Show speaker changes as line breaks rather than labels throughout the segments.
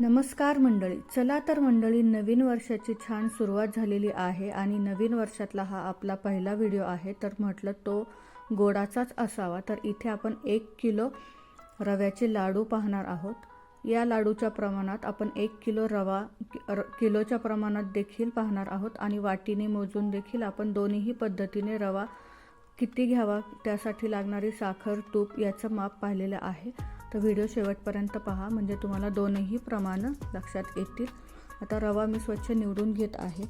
नमस्कार मंडळी. चला तर मंडळी नवीन वर्षाची छान सुरुवात झालेली आहे आणि नवीन वर्षातला हा आपला पहिला व्हिडिओ आहे. तर म्हटलं तो गोडाचाच असावा. तर इथे आपण एक किलो रव्याचे लाडू पाहणार आहोत. या लाडूच्या प्रमाणात आपण एक किलो रवा र- किलोच्या प्रमाणात देखील पाहणार आहोत आणि वाटीने मोजून देखील आपण दोन्हीही पद्धतीने रवा किती घ्यावा त्यासाठी लागणारी साखर तूप याचं माप पाहिलेलं आहे. तर व्हिडिओ शेवटपर्यंत पहा. म्हणजे तुम्हाला दोनही प्रमाणं लक्षात येतील. आता रवा मी स्वच्छ निवडून घेत आहे.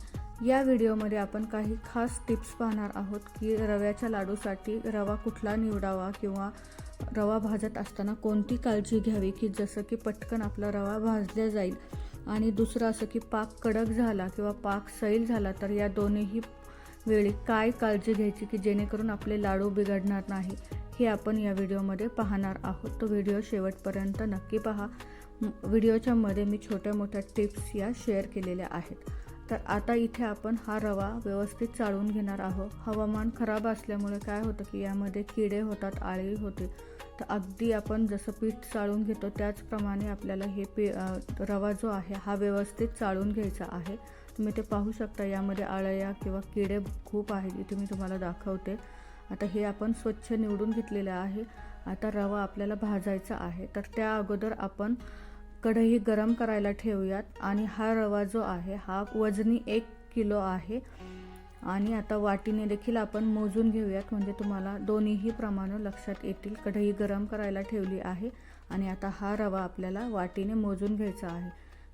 या व्हिडिओमध्ये आपण काही खास टिप्स पाहणार आहोत की रव्याच्या लाडूसाठी रवा कुठला निवडावा किंवा रवा भाजत असताना कोणती काळजी घ्यावी की जसं की पटकन आपला रवा भाजला जाईल आणि दुसरं असं की पाक कडक झाला किंवा पाक सैल झाला तर या दोन्हीही वेळी काय काळजी घ्यायची की जेणेकरून आपले लाडू बिघडणार नाही. हे आपण या व्हिडिओमध्ये पाहणार आहोत. तो व्हिडिओ शेवटपर्यंत नक्की पहा. व्हिडिओच्या मध्ये मी छोट्या मोठ्या टिप्स या शेअर केलेल्या आहेत. तर आता इथे आपण हा रवा व्यवस्थित चाळून घेणार आहोत. हवामान खराब असल्यामुळे काय होतं की यामध्ये किडे होतात आळी होते. तर अगदी आपण जसं पीठ चाळून घेतो त्याचप्रमाणे आपल्याला हे पी रवा जो आहे हा व्यवस्थित चाळून घ्यायचा आहे. तुम्ही ते पाहू शकता यामध्ये आळया किंवा किडे खूप आहेत. इथे मी तुम्हाला दाखवते. आता हे आपण स्वच्छ निवडून घेतलेलं आहे. आता रवा आपल्याला भाजायचा आहे. तर त्या अगोदर आपण कढई गरम करायला ठेवूयात. आणि हा रवा जो आहे हा वजनी एक किलो आहे. आणि आता वाटीने देखील आपण मोजून घेऊयात. म्हणजे तुम्हाला दोन्हीही प्रमाणं लक्षात येतील. कढई गरम करायला ठेवली आहे. आणि आता हा रवा आपल्याला वाटीने मोजून घ्यायचा आहे.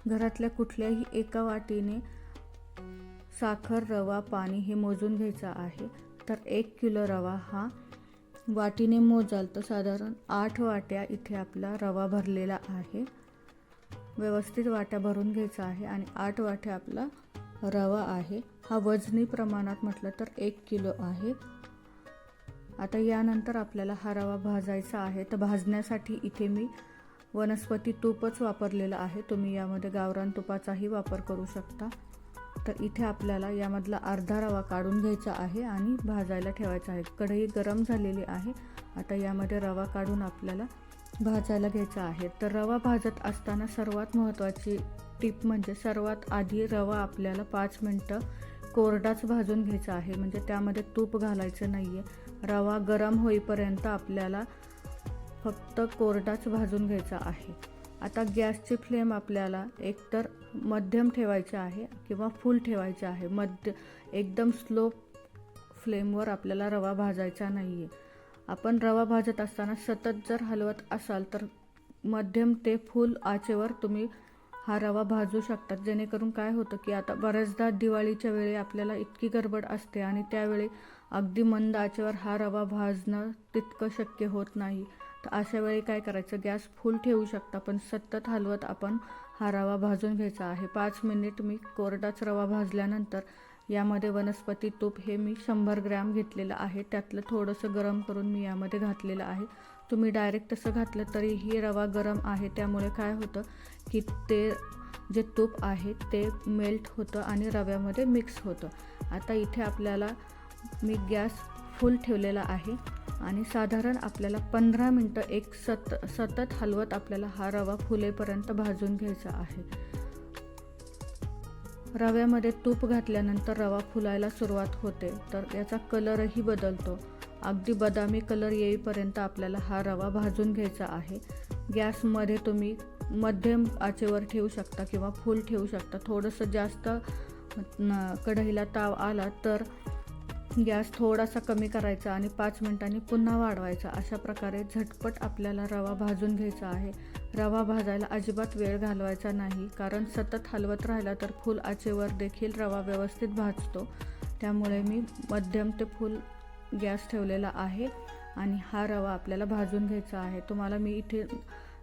घरातल्या कुठल्याही एका वाटीने साखर रवा पाणी हे मोजून घ्यायचं आहे. तर एक किलो रवा हा वाटीने मोजाल तर साधारण आठ वाट्या इथे आपला रवा भरलेला आहे. व्यवस्थित वाट्या भरून घ्यायचा आहे आणि आठ वाट्या आपला रवा आहे. हा वजनी प्रमाणात म्हटलं तर एक किलो आहे. आता यानंतर आपल्याला हा रवा भाजायचा आहे. तर भाजण्यासाठी इथे मी वनस्पती तूपच वापरलेलं आहे. तुम्ही यामध्ये गावरान तुपाचाही वापर करू शकता. तर इथे आपल्याला यामधला अर्धा रवा काढून घ्यायचा आहे आणि भाजायला ठेवायचा आहे. कढई गरम झालेली आहे. आता यामध्ये रवा काढून आपल्याला भाजायला घ्यायचा आहे. तर रवा भाजत असताना सर्वात महत्त्वाची टिप म्हणजे सर्वात आधी रवा आपल्याला पाच मिनटं कोरडाच भाजून घ्यायचा आहे. म्हणजे त्यामध्ये तूप घालायचं नाही आहे रवा गरम होईपर्यंत आपल्याला फक्त कोरडाच भाजून घ्यायचा आहे. आता गॅसची फ्लेम आपल्याला एकतर मध्यम ठेवायची आहे किंवा फुल ठेवायची आहे. मध्य एकदम स्लो फ्लेमवर आपल्याला रवा भाजायचा नाही आहे आपण रवा भाजत असताना सतत जर हलवत असाल तर मध्यम ते फुल आचेवर तुम्ही हा रवा भाजू शकतात. जेणेकरून काय होतं की आता बऱ्याचदा दिवाळीच्या वेळी आपल्याला इतकी गडबड असते आणि त्यावेळी अगदी मंद आचेवर हा रवा भाजणं तितकं शक्य होत नाही. तर अशा वेळी काय करायचं? गॅस फुल ठेवू शकता पण सतत हलवत आपण हा रवा भाजून घ्यायचा आहे. पाच मिनिट मी कोरडाच रवा भाजल्यानंतर यामध्ये वनस्पती तूप हे मी शंभर ग्रॅम घेतलेलं आहे. त्यातलं थोडंसं गरम करून मी यामध्ये घातलेलं आहे. तुम्ही डायरेक्ट तसं घातलं तरीही रवा गरम आहे. त्यामुळे काय होतं की ते जे तूप आहे ते मेल्ट होतं आणि रव्यामध्ये मिक्स होतं. आता इथे आपल्याला मी गॅस फुल ठेवलेला आहे. आणि साधारण आपल्याला पंधरा मिनटं एक सत सतत हलवत आपल्याला हा रवा फुलेपर्यंत भाजून घ्यायचा आहे. रव्यामध्ये तूप घातल्यानंतर रवा फुलायला सुरुवात होते तर याचा कलरही बदलतो. अगदी बदामी कलर येईपर्यंत आपल्याला हा रवा भाजून घ्यायचा आहे. गॅसमध्ये तुम्ही मध्यम आचेवर ठेवू शकता किंवा फुल ठेवू शकता. थोडंसं जास्त न- कढईला ताव आला तर गॅस थोडासा कमी करायचा आणि पाच मिनिटांनी पुन्हा वाढवायचा. अशा प्रकारे झटपट आपल्याला रवा भाजून घ्यायचा आहे. रवा भाजायला अजिबात वेळ घालवायचा नाही कारण सतत हलवत राहिला तर फुल आचेवर देखील रवा व्यवस्थित भाजतो. त्यामुळे मी मध्यम ते फुल गॅस ठेवलेला आहे आणि हा रवा आपल्याला भाजून घ्यायचा आहे. तुम्हाला मी इथे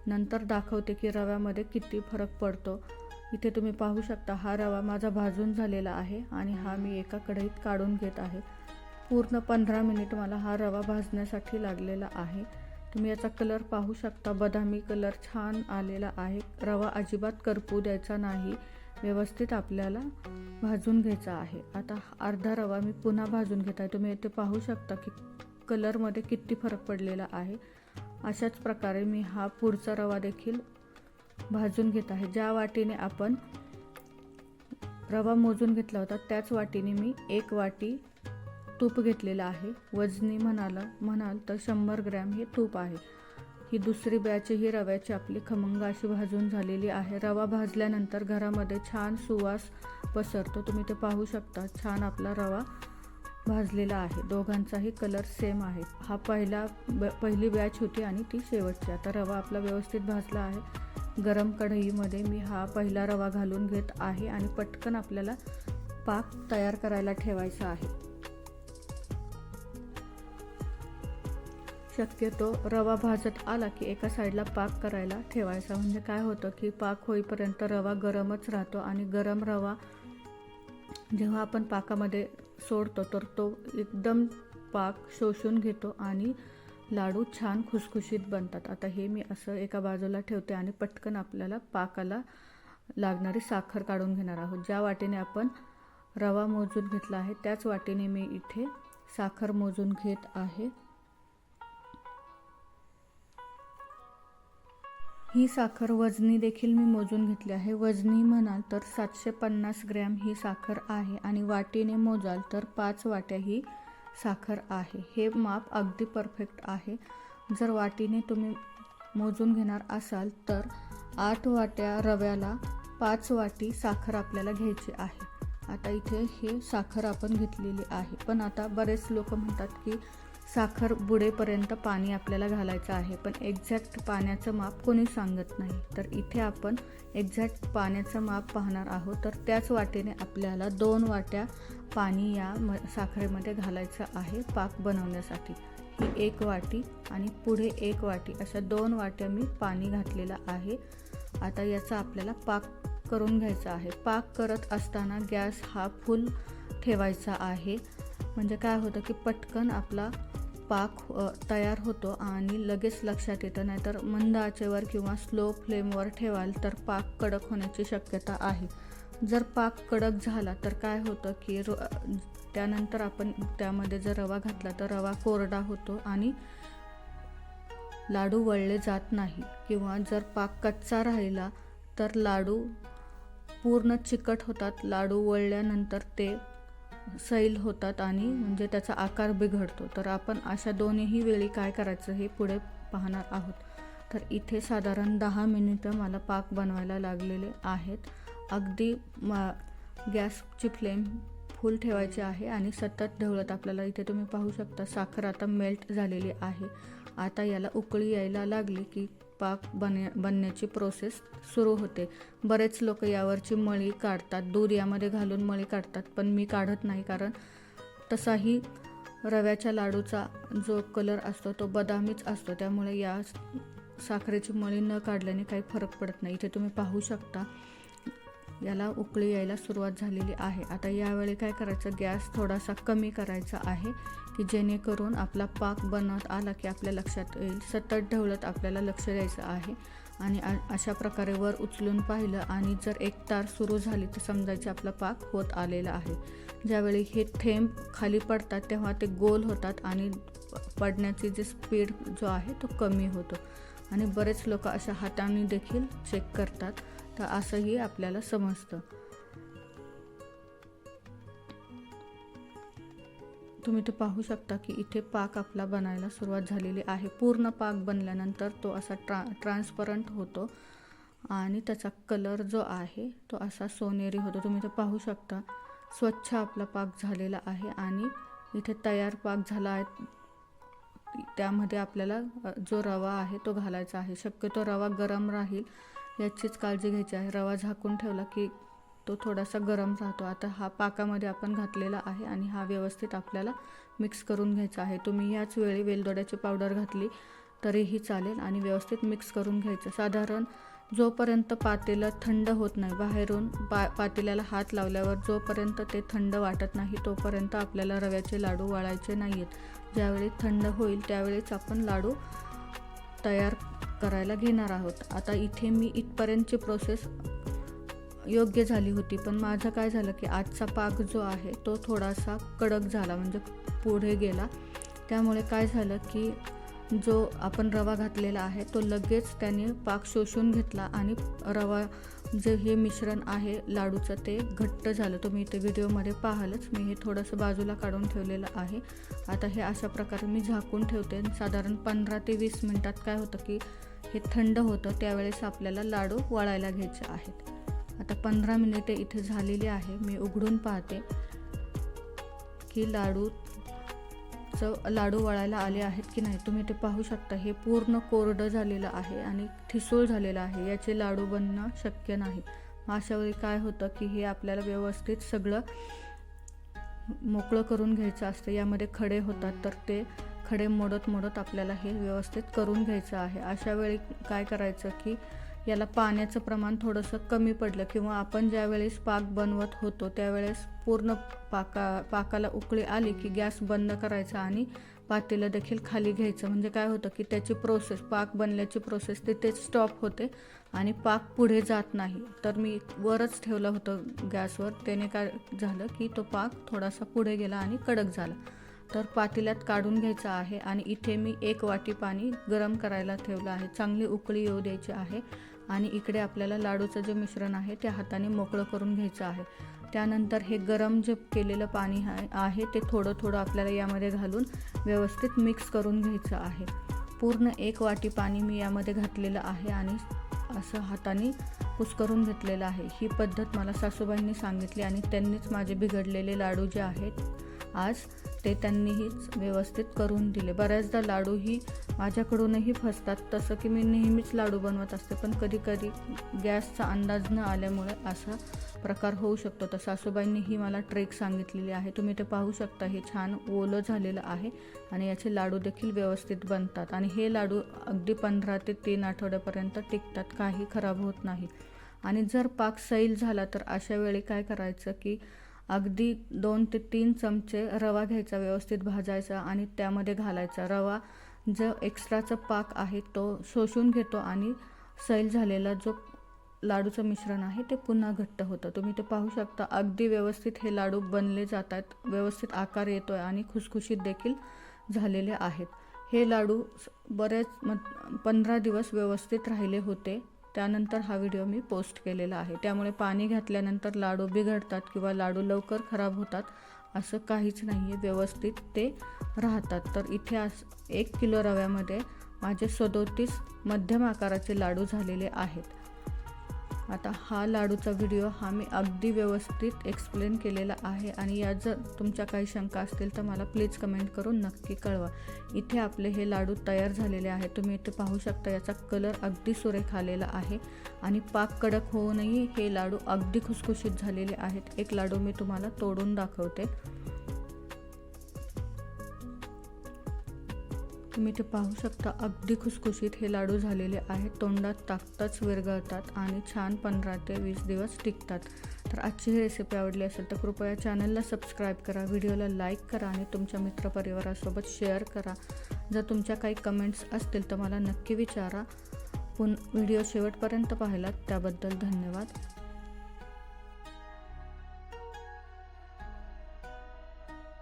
नंतर दाखवते की रव्यामध्ये किती फरक पडतो. इथे तुम्ही पाहू शकता हा रवा माझा भाजून झालेला आहे आणि हा मी एका कढईत काढून घेत आहे. पूर्ण पंधरा मिनिट मला हा रवा भाजण्यासाठी लागलेला आहे. तुम्ही याचा कलर पाहू शकता. बदामी कलर छान आलेला आहे. रवा अजिबात करपू द्यायचा नाही. व्यवस्थित आपल्याला भाजून घ्यायचा आहे. आता अर्धा रवा मी पुन्हा भाजून घेत आहे. तुम्ही इथे पाहू शकता की कलरमध्ये किती फरक पडलेला आहे. अशाच प्रकारे मी हा पुढचा रवा देखील भाजून घेत आहे. ज्या वाटीने आपण रवा मोजून घेतला होता त्याच वाटीने मी एक वाटी तूप घेतलेलं आहे. वजनी म्हणाला म्हणाल तर शंभर ग्रॅम हे तूप आहे. ही दुसरी बॅच ही रव्याची आपली खमंग अशी भाजून झालेली आहे. रवा भाजल्यानंतर घरामध्ये छान सुवास पसरतो. तुम्ही ते पाहू शकता. छान आपला रवा भाजलेला आहे. दोघांचाही कलर सेम आहे. हा पहिला ब पहिली बॅच होती आणि ती शेवटची. आता रवा आपला व्यवस्थित भाजला आहे. गरम कढईमध्ये मी हा पहिला रवा घालून घेत आहे आणि पटकन आपल्याला पाक तयार करायला ठेवायचा आहे. शक्यतो रवा भाजत आला की एका साईडला पाक करायला ठेवायचा. म्हणजे काय होतं की पाक होईपर्यंत रवा गरमच राहतो आणि गरम रवा जेव्हा आपण पाकामध्ये सोडतो तर तो एकदम पाक शोषून घेतो आणि लाडू छान खुसखुशीत बनतात. आता हे मी असं एका बाजूला ठेवते आणि पटकन आपल्याला पाकाला लागणारी साखर काढून घेणार आहोत. ज्या वाटेने आपण रवा मोजून घेतला आहे त्याच वाटेने मी इथे साखर मोजून घेत आहे. ही साखर वजनी देखील मी मोजून घेतली आहे. वजनी म्हणाल तर सातशे पन्नास ग्रॅम ही साखर आहे आणि वाटीने मोजाल तर पाच वाट्या ही साखर आहे. हे माप अगदी परफेक्ट आहे. जर वाटीने तुम्ही मोजून घेणार असाल तर आठ वाट्या रव्याला पाच वाटी साखर आपल्याला घ्यायची आहे. आता इथे हे साखर आपण घेतलेली आहे. पण आता बरेच लोक म्हणतात की साखर बुडेपर्यंत पाणी आपल्याला घालायचं आहे. पण एक्झॅक्ट पाण्याचं माप कोणी सांगत नाही. तर इथे आपण एक्झॅक्ट पाण्याचं माप पाहणार आहोत. तर त्याच वाटेने आपल्याला दोन वाट्या पाणी या म साखरेमध्ये घालायचं आहे पाक बनवण्यासाठी. ही एक वाटी आणि पुढे एक वाटी अशा दोन वाट्या मी पाणी घातलेलं आहे. आता याचा आपल्याला पाक करून घ्यायचा आहे. पाक करत असताना गॅस हा फुल ठेवायचा आहे. म्हणजे काय होतं की पटकन आपला पाक तयार होतो आणि लगेच लक्षात येतं. नाहीतर मंद आचेवर किंवा स्लो फ्लेमवर ठेवाल तर पाक कडक होण्याची शक्यता आहे. जर पाक कडक झाला तर काय होतं की र त्यानंतर आपण त्यामध्ये जर रवा घातला तर रवा कोरडा होतो आणि लाडू वळले जात नाही. किंवा जर पाक कच्चा राहिला तर लाडू पूर्ण चिकट होतात. लाडू वळल्यानंतर ते सैल होतात आणि म्हणजे त्याचा आकार बिघडतो. तर आपण अशा दोन्ही वेळी काय करायचं हे पुढे पाहणार आहोत. तर इथे साधारण दहा मिनिटं मला पाक बनवायला लागलेले आहेत. अगदी मा गॅसची फ्लेम फुल ठेवायची आहे आणि सतत ढवळत आपल्याला इथे तुम्ही पाहू शकता साखर आता मेल्ट झालेली आहे. आता याला उकळी यायला लागली की पाक बन बनण्याची प्रोसेस सुरू होते. बरेच लोक यावरची मळी काढतात. दूध यामध्ये घालून मळी काढतात पण मी काढत नाही कारण तसाही रव्याच्या लाडूचा जो कलर असतो तो बदामीच असतो. त्यामुळे या साखरेची मळी न काढल्याने काही फरक पडत नाही. इथे तुम्ही पाहू शकता. याला उकळी यायला सुरुवात झालेली आहे. आता यावेळी काय करायचं? गॅस थोडासा कमी करायचा आहे की जेणेकरून आपला पाक बनत आला की आपल्या लक्षात येईल. सतत ढवळत आपल्याला लक्ष द्यायचं आहे. आणि अशा प्रकारे वर उचलून पाहिलं आणि जर एक तार सुरू झाली तर समजायचं आपला पाक होत आलेला आहे. ज्यावेळी हे थेंब खाली पडतात तेव्हा ते गोल होतात आणि पडण्याची जी स्पीड जो आहे तो कमी होतो. आणि बरेच लोक अशा हाताने देखील चेक करतात. तर असंही आपल्याला समजतं. तुम्ही ते पाहू शकता की इथे पाक आपला बनायला सुरुवात झालेली आहे. पूर्ण पाक बनल्यानंतर तो असा ट्रा ट्रान्सपरंट होतो आणि त्याचा कलर जो आहे तो असा सोनेरी होतो. तुम्ही ते पाहू शकता स्वच्छ आपला पाक झालेला आहे आणि इथे तयार पाक झाला आहे. त्यामध्ये आपल्याला जो रवा आहे तो घालायचा आहे. शक्यतो रवा गरम राहील याचीच काळजी घ्यायची आहे. रवा झाकून ठेवला की तो थोडासा गरम राहतो. आता हा पाकामध्ये आपण घातलेला आहे आणि हा व्यवस्थित आपल्याला मिक्स करून घ्यायचा आहे. तुम्ही याच वेळी वेलदोड्याची पावडर घातली तरीही चालेल आणि व्यवस्थित मिक्स करून घ्यायचं. साधारण जोपर्यंत पातेलं थंड होत नाही बाहेरून पा पातेल्याला हात लावल्यावर जोपर्यंत ते थंड वाटत नाही तोपर्यंत आपल्याला रव्याचे लाडू वाळायचे नाही आहेत ज्यावेळी थंड होईल त्यावेळीच आपण लाडू तयार करायला घेणार आहोत. आता इथे मी इथपर्यंतची प्रोसेस योग्य झाली होती पण माझं काय झालं की आजचा पाक जो आहे तो थोडासा कडक झाला म्हणजे पुढे गेला. त्यामुळे काय झालं की जो आपण रवा घातलेला आहे तो लगेच त्याने पाक शोषून घेतला आणि रवा जे हे मिश्रण आहे लाडूचं ते घट्ट झालं. तुम्ही इथे व्हिडिओमध्ये पाहालच मी हे थोडंसं बाजूला काढून ठेवलेलं आहे. आता हे अशा प्रकारे मी झाकून ठेवते. साधारण पंधरा ते वीस मिनटात काय होतं की हे थंड होतं त्यावेळेस आपल्याला लाडू वळायला घ्यायचे आहेत. आता पंधरा मिनिटे इथे झालेली आहे. मी उघडून पाहते की लाडू च लाडू वळायला आले आहेत की नाही. तुम्ही ते पाहू शकता. हे पूर्ण कोरडं झालेलं आहे आणि ठिसूळ झालेलं आहे. याचे लाडू बनणं शक्य नाही. अशा वेळी काय होतं की हे आपल्याला व्यवस्थित सगळं मोकळं करून घ्यायचं असतं. यामध्ये खडे होतात तर ते खडे मोडत मोडत आपल्याला हे व्यवस्थित करून घ्यायचं आहे. अशा वेळी काय करायचं की याला पाण्याचं प्रमाण थोडंसं कमी पडलं किंवा आपण ज्यावेळेस पाक बनवत होतो त्यावेळेस पूर्ण पाका पाकाला उकळी आली की गॅस बंद करायचा आणि पातेलं देखील खाली घ्यायचं. म्हणजे काय होतं की त्याची प्रोसेस पाक बनल्याची प्रोसेस तिथेच स्टॉप होते आणि पाक पुढे जात नाही. तर मी वरच ठेवलं होतं गॅसवर. त्याने काय झालं की तो पाक थोडासा पुढे गेला आणि कडक झाला. तर पातेल्यात काढून घ्यायचं आहे आणि इथे मी एक वाटी पाणी गरम करायला ठेवलं आहे. चांगली उकळी येऊ द्यायची आहे आणि इकडे आपल्याला लाडूचं जे मिश्रण आहे ते हाताने मोकळं करून घ्यायचं आहे. त्यानंतर हे गरम जे केलेलं पाणी आहे ते थोडं थोडं आपल्याला यामध्ये घालून व्यवस्थित मिक्स करून घ्यायचं आहे. पूर्ण एक वाटी पाणी मी यामध्ये घातलेलं आहे आणि असं हाताने कुस्करून घेतलेलं आहे. ही पद्धत मला सासूबाईंनी सांगितली आणि त्यांनीच माझे बिघडलेले लाडू जे आहेत आज ते त्यांनीहीच व्यवस्थित करून दिले. बऱ्याचदा लाडूही माझ्याकडूनही फसतात तसं की मी नेहमीच लाडू बनवत असते पण कधी कधी गॅसचा अंदाज न आल्यामुळे असा प्रकार होऊ शकतो. तर सासूबाईंनी मला ट्रेक सांगितलेली आहे. तुम्ही ते पाहू शकता हे छान ओलं झालेलं आहे आणि याचे लाडू देखील व्यवस्थित बनतात. आणि हे लाडू अगदी पंधरा ते तीन आठवड्यापर्यंत टिकतात काही खराब होत नाही. आणि जर पाक सैल झाला तर अशा वेळी काय करायचं की अगदी दोन ते तीन चमचे रवा घ्यायचा व्यवस्थित भाजायचा आणि त्यामध्ये घालायचा. रवा जो एक्स्ट्राचा पाक आहे तो शोषून घेतो आणि सैल झालेला जो लाडूचं मिश्रण आहे ते पुन्हा घट्ट होतं. तुम्ही ते पाहू शकता. अगदी व्यवस्थित हे लाडू बनले जातात व्यवस्थित आकार येतो आहे आणि खुसखुशीत देखील झालेले आहेत. हे लाडू बरेच म पंधरा दिवस व्यवस्थित राहिले होते. त्यानंतर हा व्हिडिओ मी पोस्ट केलेला आहे. त्यामुळे पाणी घातल्यानंतर लाडू बिघडतात किंवा लाडू लवकर खराब होतात असं काहीच नाही आहे व्यवस्थित ते राहतात. तर इथे आज एक किलो रव्यामध्ये माझे सदोतीस मध्यम आकाराचे लाडू झालेले आहेत. आता हा लाडूचा व्हिडिओ हा मी अगदी व्यवस्थित एक्सप्लेन केलेला आहे आणि या जर तुमच्या काही शंका असतील तर मला प्लीज कमेंट करून नक्की कळवा. इथे आपले हे लाडू तयार झालेले आहे तुम्ही इथे पाहू शकता याचा कलर अगदी सुरेख आलेला आहे आणि पाक कडक होऊनही हे लाडू अगदी खुसखुशीत झालेले आहेत. एक लाडू मी तुम्हाला तोडून दाखवते. तुम्ही ते पाहू शकता अगदी खुसखुशीत हे लाडू झालेले आहेत. तोंडात टाकताच विरघळतात आणि छान पंधरा ते वीस दिवस टिकतात. तर आजची ही रेसिपी आवडली असेल तर कृपया चॅनलला सबस्क्राईब करा व्हिडिओला लाईक करा आणि तुमच्या मित्रपरिवारासोबत शेअर करा. जर तुमच्या काही कमेंट्स असतील तर मला नक्की विचारा. पुन व्हिडिओ शेवटपर्यंत पाहिलात त्याबद्दल धन्यवाद.